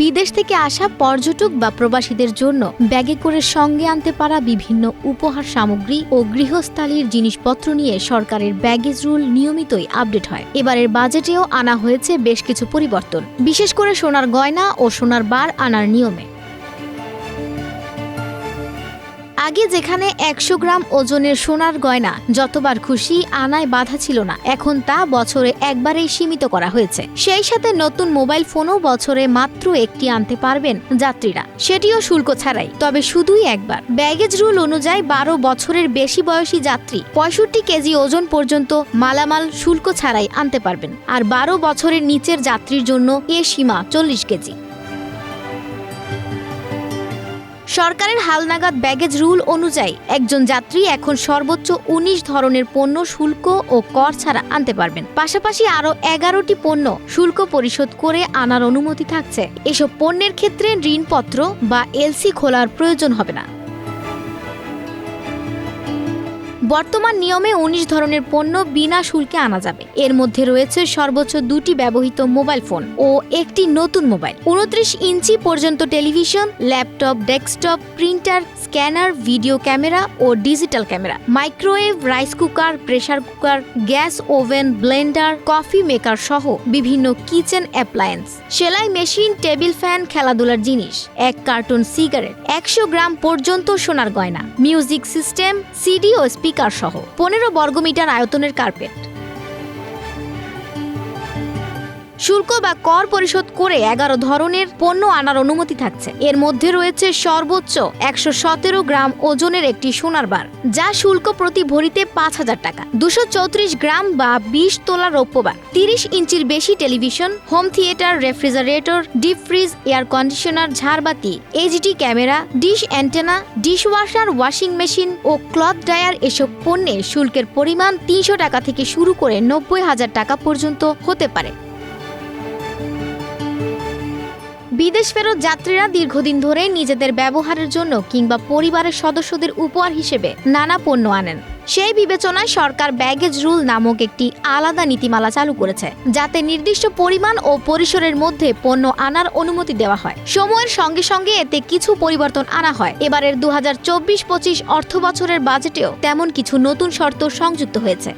বিদেশ থেকে আসা পর্যটক বা প্রবাসীদের জন্য ব্যাগে করে সঙ্গে আনতে পারা বিভিন্ন উপহার সামগ্রী ও গৃহস্থালির জিনিসপত্র নিয়ে সরকারের ব্যাগেজ রুল নিয়মিতই আপডেট হয়। এবারের বাজেটেও আনা হয়েছে বেশ কিছু পরিবর্তন। বিশেষ করে সোনার গয়না ও সোনার বার আনার নিয়মে। আগে যেখানে একশো গ্রাম ওজনের সোনার গয়না, যতবার খুশি আনায় বাধা ছিল না। এখন তা বছরে একবারেই সীমিত করা হয়েছে। সেই সাথে নতুন মোবাইল ফোনও বছরে মাত্র একটি আনতে পারবেন যাত্রীরা। সেটিও শুল্ক ছাড়াই, তবে শুধুই একবার। ব্যাগেজ রুল অনুযায়ী বারো বছরের বেশি বয়সী যাত্রী পঁয়ষট্টি কেজি ওজন পর্যন্ত মালামাল শুল্ক ছাড়াই আনতে পারবেন। আর বারো বছরের নিচের যাত্রীর জন্য এ সীমা চল্লিশ কেজি। সরকারের হালনাগাদ ব্যাগেজ রুল অনুযায়ী একজন যাত্রী এখন সর্বোচ্চ উনিশ ধরনের পণ্য শুল্ক ও কর ছাড়া আনতে পারবেন। পাশাপাশি আরও এগারোটি পণ্য শুল্ক পরিশোধ করে আনার অনুমতি থাকছে। এসব পণ্যের ক্ষেত্রে ঋণপত্র বা এলসি খোলার প্রয়োজন হবে না। বর্তমান নিয়মে উনিশ ধরনের পণ্য বিনা শুল্কে আনা যাবে। এর মধ্যে রয়েছে সর্বোচ্চ দুটি ব্যবহৃত মোবাইল ফোন ও একটি নতুন মোবাইল। উনত্রিশ ইঞ্চি পর্যন্ত television, laptop, desktop, printer, scanner, video camera ও digital camera. Microwave, rice cooker, pressure cooker, gas oven, blender, coffee maker সহ বিভিন্ন কিচেন অ্যাপ্লায়েন্স। সেলাই মেশিন, টেবিল ফ্যান, খেলাধুলার জিনিস, এক কার্টুন সিগারেট, একশো গ্রাম পর্যন্ত সোনার গয়না, মিউজিক সিস্টেম, সিডি ও স্পিকার সহ। পনেরো বর্গমিটার আয়তনের কার্পেট। শুল্ক বা কর পরিশোধ করে এগারো ধরনের পণ্য আনার অনুমতি থাকছে। এর মধ্যে রয়েছে সর্বোচ্চ একশো সতেরো গ্রাম ওজনের একটি সোনার বার, যা শুল্ক প্রতি ভরিতে পাঁচ হাজার টাকা। দুশো চৌত্রিশ গ্রাম বা বিশ তোলা রৌপ্য বার, তিরিশ ইঞ্চির বেশি television, home theatre, refrigerator, deep fridge, air conditioner, ঝাড়বাতি, HD camera, dish antenna, dishwasher, washing machine ও ক্লথ ড্রায়ার এসব পণ্যে শুল্কের পরিমাণ তিনশো টাকা থেকে শুরু করে নব্বই হাজার টাকা পর্যন্ত হতে পারে। বিদেশ ফেরত যাত্রীরা দীর্ঘদিন ধরে নিজেদের ব্যবহারের জন্য কিংবা পরিবারের সদস্যদের উপহার হিসেবে নানা পণ্য আনেন। সেই বিবেচনায় সরকার ব্যাগেজ রুল নামক একটি আলাদা নীতিমালা চালু করেছে, যাতে নির্দিষ্ট পরিমাণ ও পরিসরের মধ্যে পণ্য আনার অনুমতি দেওয়া হয়। সময়ের সঙ্গে সঙ্গে এতে কিছু পরিবর্তন আনা হয়। এবারের দু হাজার চব্বিশ পঁচিশ অর্থ বছরের বাজেটেও তেমন কিছু নতুন শর্ত সংযুক্ত হয়েছে।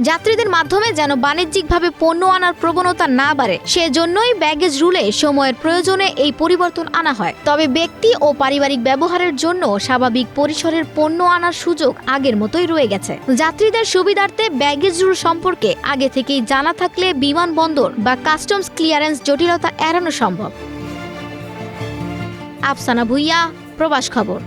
যাত্রীদের মাধ্যমে যেন বাণিজ্যিকভাবে পণ্য আনার প্রবণতা না বাড়ে, সেজন্যই ব্যাগেজ রুলে সময়ের প্রয়োজনে এই পরিবর্তন আনা হয়। তবে ব্যক্তি ও পারিবারিক ব্যবহারের জন্য স্বাভাবিক পরিসরের পণ্য আনার সুযোগ আগের মতোই রয়ে গেছে। যাত্রীদের সুবিধার্থে ব্যাগেজ রুল সম্পর্কে আগে থেকেই জানা থাকলে বিমানবন্দর বা কাস্টমস ক্লিয়ারেন্স জটিলতা এড়ানো সম্ভব। আফসানা ভুইয়া, প্রবাস খবর।